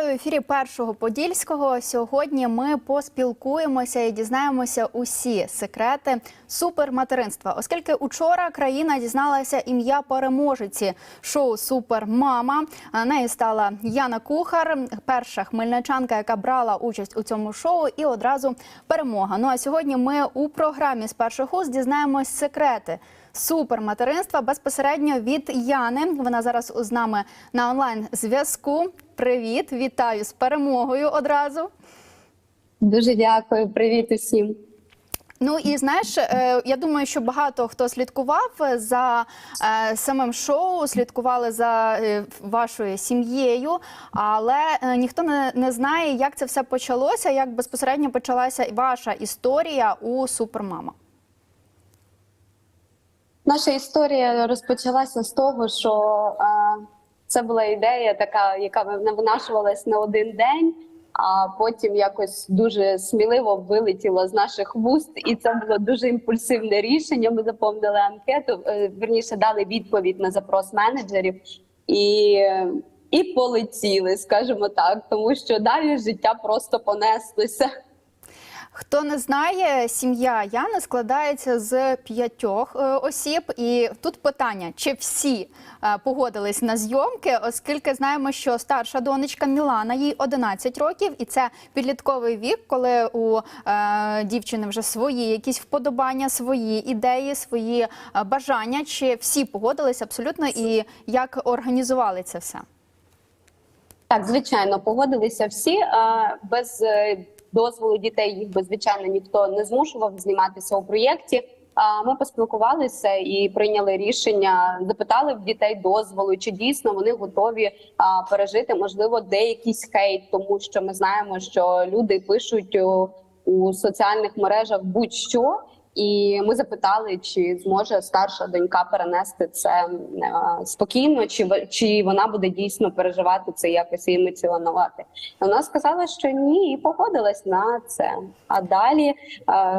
Вітаю в ефірі першого подільського. Сьогодні ми поспілкуємося і дізнаємося усі секрети суперматеринства, оскільки учора країна дізналася ім'я переможиці шоу Супермама. Нею стала Яна Кухар, перша хмельничанка, яка брала участь у цьому шоу, і одразу перемога. Ну а сьогодні ми у програмі з перших уст дізнаємось секрети суперматеринства безпосередньо від Яни. Вона зараз з нами на онлайн зв'язку. Привіт, вітаю з перемогою одразу. Дуже дякую, привіт усім. Ну і знаєш, е, я думаю, що багато хто слідкував за е, самим шоу, слідкували за е, вашою сім'єю, але ніхто не, не знає, як це все почалося, як безпосередньо почалася ваша історія у Супермама. Наша історія розпочалася з того, що е, це була ідея, така, яка винашувалась на один день, а потім якось дуже сміливо вилетіло з наших вуст, і це було дуже імпульсивне рішення. Ми заповнили анкету, е, верніше дали відповідь на запрос менеджерів і. І полетіли, скажімо так, тому що далі життя просто понеслося. Хто не знає, сім'я Яни складається з п'ятьох е, осіб, і тут питання: чи всі е, погодились на зйомки, оскільки знаємо, що старша донечка Мілана їй 11 років, і це підлітковий вік, коли у е, дівчини вже свої якісь вподобання, свої ідеї, свої бажання. Чи всі погодились абсолютно і як організували це все? Так, звичайно, погодилися всі без дозволу дітей. Їх би звичайно ніхто не змушував зніматися у проєкті. Ми поспілкувалися і прийняли рішення, запитали в дітей дозволу, чи дійсно вони готові пережити можливо деякийсь хейт, тому що ми знаємо, що люди пишуть у соціальних мережах будь-що. І ми запитали, чи зможе старша донька перенести це е, спокійно, чи чи вона буде дійсно переживати це якось і емоціонувати. Вона сказала, що ні, і погодилась на це. А далі, е,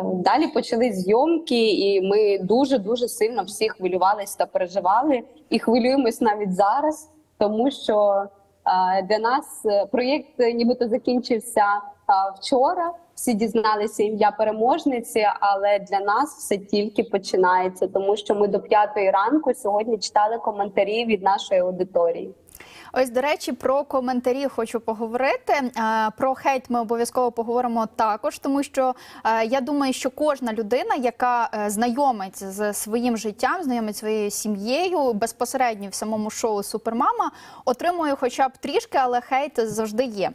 далі почали зйомки, і ми дуже дуже сильно всі хвилювалися та переживали, і хвилюємось навіть зараз, тому що е, для нас проєкт нібито закінчився вчора. Всі дізналися ім'я переможниці, але для нас все тільки починається, тому що ми до п'ятої ранку сьогодні читали коментарі від нашої аудиторії. Ось, до речі, про коментарі хочу поговорити. Е, Про хейт ми обов'язково поговоримо також, тому що е, я думаю, що кожна людина, яка е, знайомить з своїм життям, знайомить своєю сім'єю безпосередньо в самому шоу Супермама, отримує хоча б трішки, але хейт завжди є.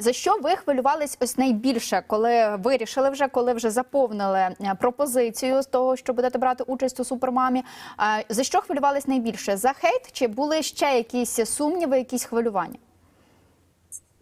За що ви хвилювались ось найбільше, коли вирішили вже, коли вже заповнили пропозицію з того, що будете брати участь у супермамі? За що хвилювались найбільше? За хейт чи були ще якісь сумніви, якісь хвилювання?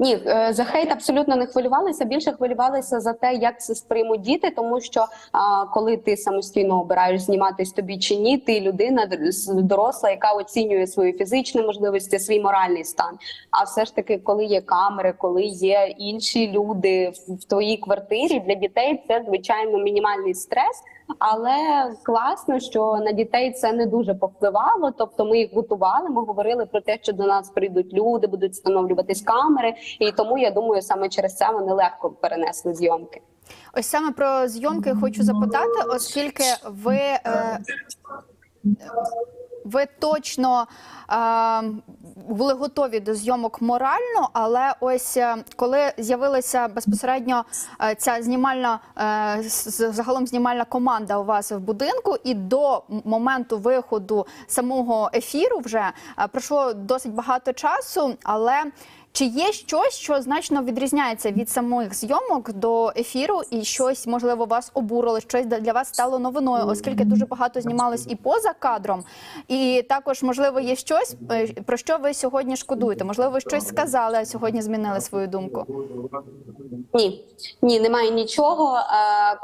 Ні, е, за хейт абсолютно не хвилювалися. Більше хвилювалися за те, як це сприймуть діти, тому що а, коли ти самостійно обираєш зніматись тобі чи ні, ти людина доросла, яка оцінює свої фізичні можливості, свій моральний стан. А все ж таки, коли є камери, коли є інші люди в твоїй квартирі, для дітей це звичайно мінімальний стрес. Але класно, що на дітей це не дуже повпливало. Тобто, ми їх готували. Ми говорили про те, що до нас прийдуть люди, будуть встановлюватись камери, і тому я думаю, саме через це вони легко перенесли зйомки. Ось саме про зйомки хочу запитати, оскільки ви. Е, ви точно е, були готові до зйомок морально, але ось е, коли з'явилася безпосередньо е, ця знімальна е, загалом знімальна команда у вас в будинку, і до моменту виходу самого ефіру вже е, пройшло досить багато часу, але. Чи є щось, що значно відрізняється від самих зйомок до ефіру, і щось можливо вас обурило, щось для вас стало новиною, оскільки дуже багато знімалось і поза кадром, і також можливо є щось е, про що ви сьогодні шкодуєте? Можливо, ви щось сказали, а сьогодні змінили свою думку. Ні, ні, немає нічого. Е,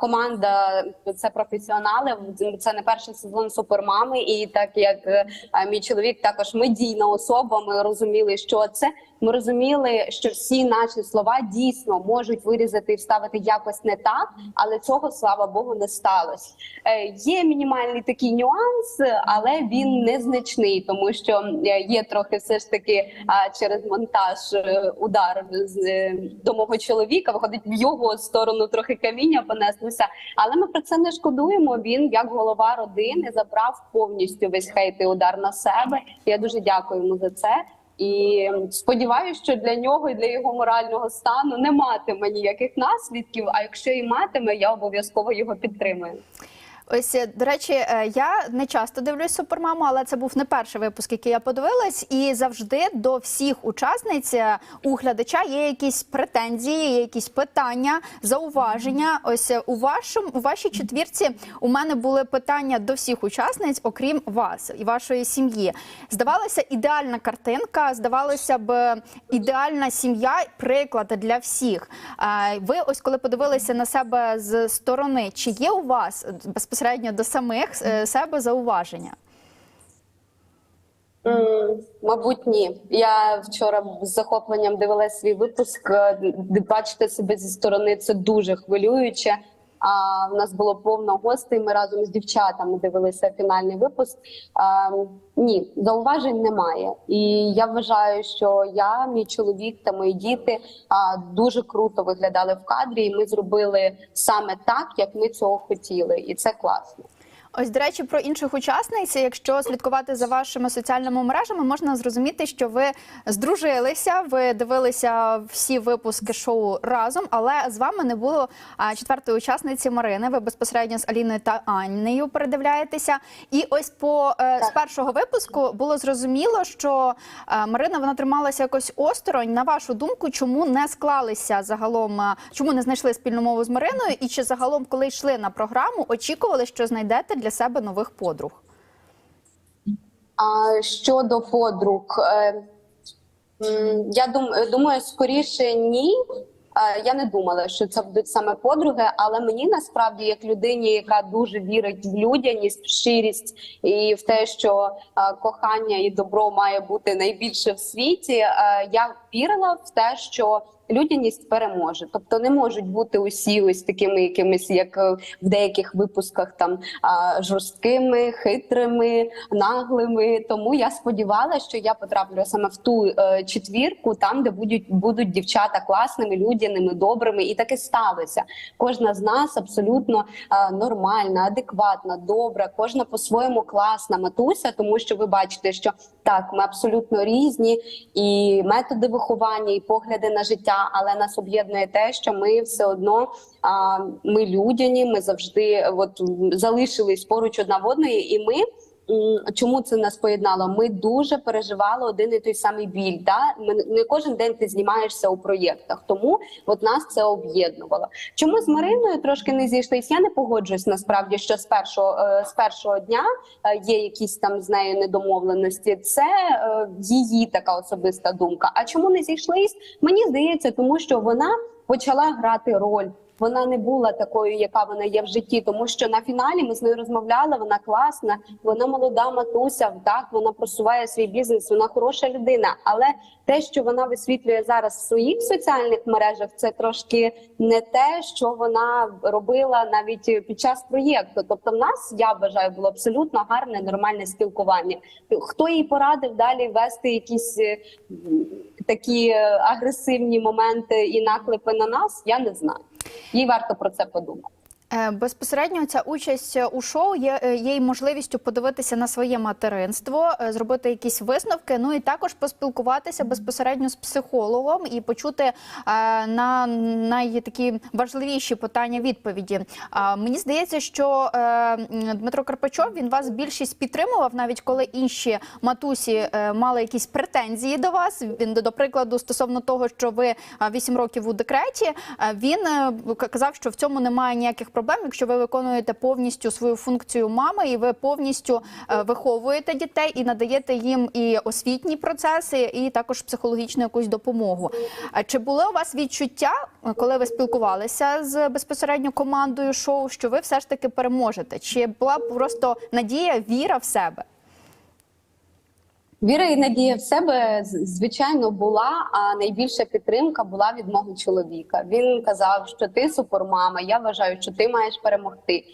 команда це професіонали. Це не перший сезон супермами. І так як е, мій чоловік також медійна особа, ми розуміли, що це. Ми розуміли. Зрозуміли, що всі наші слова дійсно можуть вирізати і вставити якось не так, але цього слава Богу не сталося. Е, Є мінімальний такий нюанс, але він незначний, тому що е, є трохи все ж таки а, через монтаж е, удар з е, до мого чоловіка. Виходить в його сторону трохи каміння понеслося. Але ми про це не шкодуємо. Він, як голова родини, забрав повністю весь хейт і удар на себе. Я дуже дякую йому за це. І сподіваюся, що для нього і для його морального стану не матиме ніяких наслідків. А якщо і матиме, я обов'язково його підтримую. Ось е, до речі, е, я не часто дивлюсь супермаму, але це був не перший випуск, який я подивилась, і завжди до всіх учасниць е, у глядача є якісь претензії, є якісь питання, зауваження. Ось у вашому у вашій четвірці у мене були питання до всіх учасниць, окрім вас і вашої сім'ї. Здавалося, ідеальна картинка, здавалося б, ідеальна сім'я, приклад для всіх. Ви ось коли подивилися на себе з сторони, чи є у вас е, безпосередньо до самих е, себе зауваження? Мабуть, ні. Я вчора з захопленням дивилася свій випуск. Е, Бачити себе зі сторони це дуже хвилююче. А в нас було повно гостей. Ми разом з дівчатами дивилися фінальний випуск. А, ні, зауважень немає. І я вважаю, що я, мій чоловік та мої діти а, дуже круто виглядали в кадрі, і ми зробили саме так, як ми цього хотіли, і це класно. Ось, до речі, про інших учасниць, якщо слідкувати за вашими соціальними мережами, можна зрозуміти, що ви здружилися, ви дивилися всі випуски шоу разом, але з вами не було четвертої учасниці Марини. Ви безпосередньо з Аліною та Аннею передивляєтеся. І ось по е, з першого випуску було зрозуміло, що е, Марина вона трималася якось осторонь. На вашу думку, чому не склалися загалом, е, чому не знайшли спільну мову з Мариною, і чи загалом, коли йшли на програму, очікували, що знайдете для себе нових подруг? А щодо подруг, е, я думаю, скоріше ні. Е, Я не думала, що це будуть саме подруги, але мені насправді, як людині, яка дуже вірить в людяність, в щирість і в те, що е, кохання і добро має бути найбільше в світі, я вірила в те, що людяність переможе. Тобто не можуть бути усі ось такими якимись, як е, в деяких випусках, там жорсткими, хитрими, наглими. Тому я сподівалася, що я потраплю саме в ту е, четвірку, там де будуть будуть дівчата класними, людяними, добрими, і таке сталося. Кожна з нас абсолютно е, нормальна, адекватна, добра, кожна по-своєму класна матуся, тому що ви бачите, що так, ми абсолютно різні, і методи виховання, і погляди на життя, але нас об'єднує те, що ми все одно а, ми людяні, ми завжди от залишились поруч одна в одної, і ми. Чому це нас поєднало? Ми дуже переживали один і той самий біль. Да? Ми не кожен день ти знімаєшся у проєктах, тому от нас це об'єднувало. Чому з Мариною трошки не зійшлись? Я не погоджуюсь насправді, що з першого е, з першого дня е, є якісь там з нею недомовленості. Це е, її така особиста думка. А чому не зійшлись? Мені здається, тому що вона почала грати роль. Вона не була такою, яка вона є в житті, тому що на фіналі ми з нею розмовляли. Вона класна, вона молода матуся. Так вона просуває свій бізнес. Вона хороша людина. Але те, що вона висвітлює зараз в своїх соціальних мережах, це трошки не те, що вона робила навіть під час проєкту. Тобто, в нас я вважаю, було абсолютно гарне, нормальне спілкування. Хто їй порадив далі вести якісь е, такі е, агресивні моменти і наклепи на нас? Я не знаю. Їй варто про це подумати. Е, Безпосередньо ця участь у шоу є, е, є й можливістю подивитися на своє материнство, е, зробити якісь висновки. Ну і також поспілкуватися безпосередньо з психологом і почути е, на найтакі важливіші питання відповіді. Мені здається, що е, Дмитро Карпачов він вас більшість підтримував, навіть коли інші матусі е, мали якісь претензії до вас. Він до прикладу стосовно того, що ви 8 років у декреті. е, Він е, казав, що в цьому немає ніяких проблем, якщо ви виконуєте повністю свою функцію мами, і ви повністю е, виховуєте дітей і надаєте їм і освітні процеси, і також психологічну якусь допомогу. Чи були у вас відчуття, е, коли ви спілкувалися з безпосередньо командою шоу, що ви все ж таки переможете? Чи була просто надія, віра в себе? Віра і надія в себе звичайно була. А найбільша підтримка була від мого чоловіка. Він казав, що ти супермама. Я вважаю, що ти маєш перемогти. Е,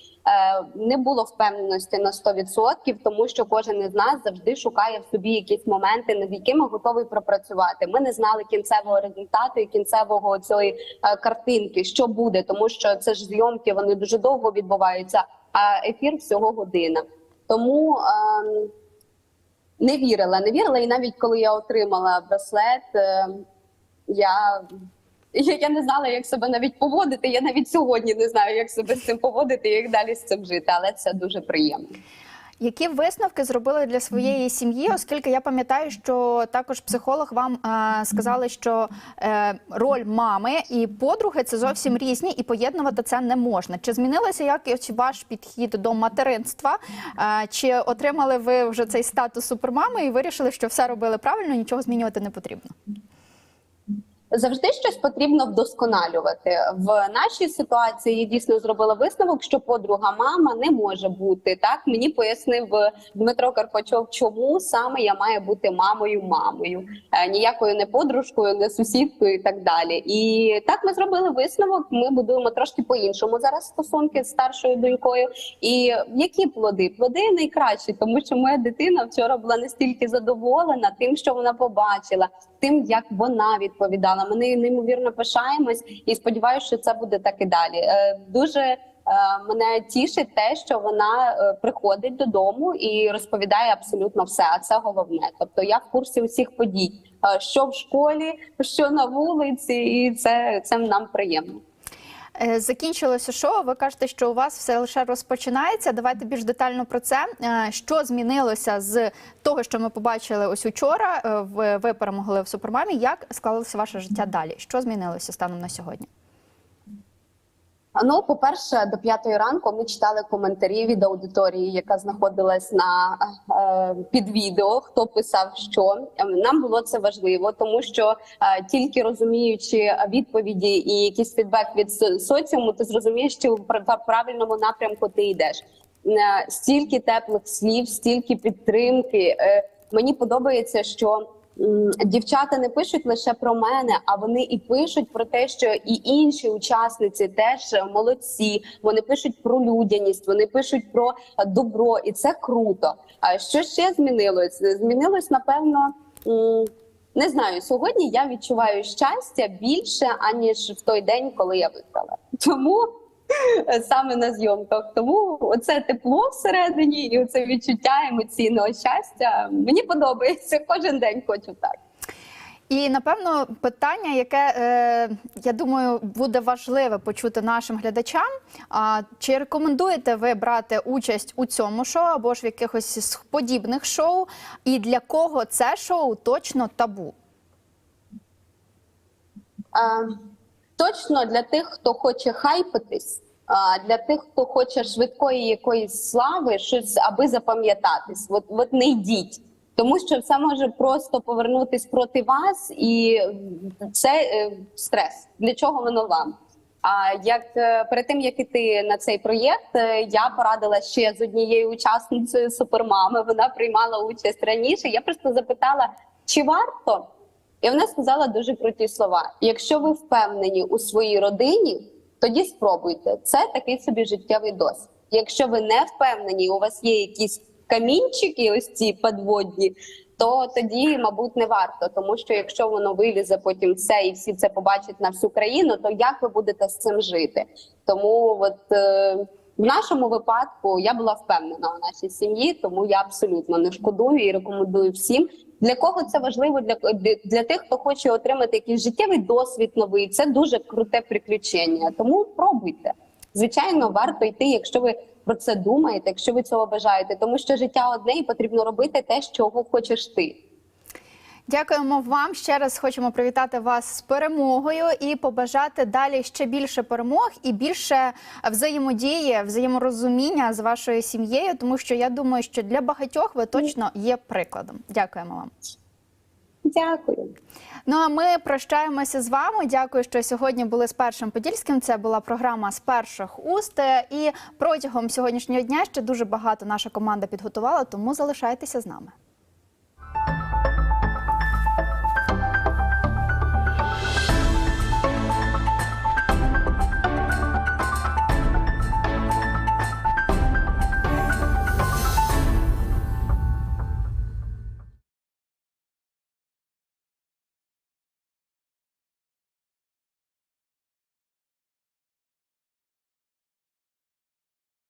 не було впевненості на 100%, тому що кожен із нас завжди шукає в собі якісь моменти, над якими готовий пропрацювати. Ми не знали кінцевого результату і кінцевого цієї е, картинки, що буде, тому що це ж зйомки, вони дуже довго відбуваються. А ефір всього година. Тому ем, не вірила, не вірила. І навіть коли я отримала браслет, е, я, я, не знала, як себе навіть поводити. Я навіть сьогодні не знаю, як себе з цим поводити, як далі з цим жити, але це дуже приємно. Які висновки зробили для своєї сім'ї, оскільки я пам'ятаю, що також психолог вам е, сказали, що е, роль мами і подруги це зовсім різні, і поєднувати це не можна. Чи змінилося якось ваш підхід до материнства? Е, чи отримали ви вже цей статус супермами і вирішили, що все робили правильно, нічого змінювати не потрібно? Завжди щось потрібно вдосконалювати. В нашій ситуації я дійсно зробила висновок, що подруга мама не може бути. Так мені пояснив е, Дмитро Карпачов, чому саме я маю бути мамою, мамою, Е, ніякою не подружкою, не сусідкою і так далі. І так ми зробили висновок. Ми будуємо трошки по-іншому зараз стосунки з старшою донькою. І які плоди? Плоди найкращі, тому що моя дитина вчора була настільки задоволена тим, що вона побачила, тим, як вона відповідала. Ми неймовірно пишаємось і сподіваюся, що це буде так і далі. Е, Дуже е, мене тішить те, що вона е, приходить додому і розповідає абсолютно все. А це головне. Тобто я в курсі усіх подій, що в школі, що на вулиці, і це, це нам приємно. Е, Закінчилося шоу. Ви кажете, що у вас все лише розпочинається. Давайте більш детально про це. Е, Що змінилося з того, що ми побачили ось учора? е, Ви, перемогли в супермамі. Як склалося ваше життя далі? Що змінилося станом на сьогодні? Ну, по-перше, до п'ятої ранку ми читали коментарі від аудиторії, яка знаходилась на е, під відео. Хто писав, що нам було це важливо, тому що е, тільки розуміючи відповіді і якийсь фідбек від соціуму, ти зрозумієш, що в пр- правильному напрямку ти йдеш. Е, Стільки теплих слів, стільки підтримки. Е, Мені подобається, що дівчата не пишуть лише про мене, а вони і пишуть про те, що і інші учасниці теж молодці. Вони пишуть про людяність, вони пишуть про добро, і це круто. А що ще змінилось? Змінилось напевно. Не знаю, сьогодні я відчуваю щастя більше аніж в той день, коли я виграла. Тому саме на зйомках. Тому оце тепло всередині і оце відчуття емоційного щастя мені подобається. Кожен день хочу так. І напевно питання, яке е, я думаю буде важливе почути нашим глядачам. А чи рекомендуєте ви брати участь у цьому шоу або ж в якихось подібних шоу? І для кого це шоу точно табу? А, точно для тих, хто хоче хайпитись, для тих, хто хоче швидкої якоїсь слави, щось аби запам'ятатись. От, от не йдіть. Тому що все може просто повернутись проти вас, і це е, стрес. Для чого воно вам? А як е, перед тим як іти на цей проєкт, е, я порадила ще з однією учасницею супермами. Вона приймала участь раніше. Я просто запитала, чи варто? І вона сказала дуже круті слова: якщо ви впевнені у своїй родині, тоді спробуйте. Це такий собі життєвий досвід. Якщо ви не впевнені, у вас є якісь камінчики, ось ці подводні, то тоді, мабуть, не варто, тому що якщо воно вилізе потім все і всі це побачать на всю країну, то як ви будете з цим жити? Тому от е, в нашому випадку я була впевнена у нашій сім'ї, тому я абсолютно не шкодую і рекомендую всім. Для кого це важливо? Для, для, тих, хто хоче отримати якийсь життєвий досвід новий. Це дуже круте приключення. Тому пробуйте. Звичайно, варто йти, якщо ви про це думаєте, якщо ви цього бажаєте, тому що життя одне і потрібно робити те, чого хочеш ти. Дякуємо вам. Ще раз хочемо привітати вас з перемогою і побажати далі ще більше перемог і більше взаємодії, взаєморозуміння з вашою сім'єю, тому що я думаю, що для багатьох ви точно є прикладом. Дякуємо вам. Дякую. Ну а ми прощаємося з вами. Дякую, що сьогодні були з першим подільським. Це була програма з перших уст. І протягом сьогоднішнього дня ще дуже багато наша команда підготувала, тому залишайтеся з нами.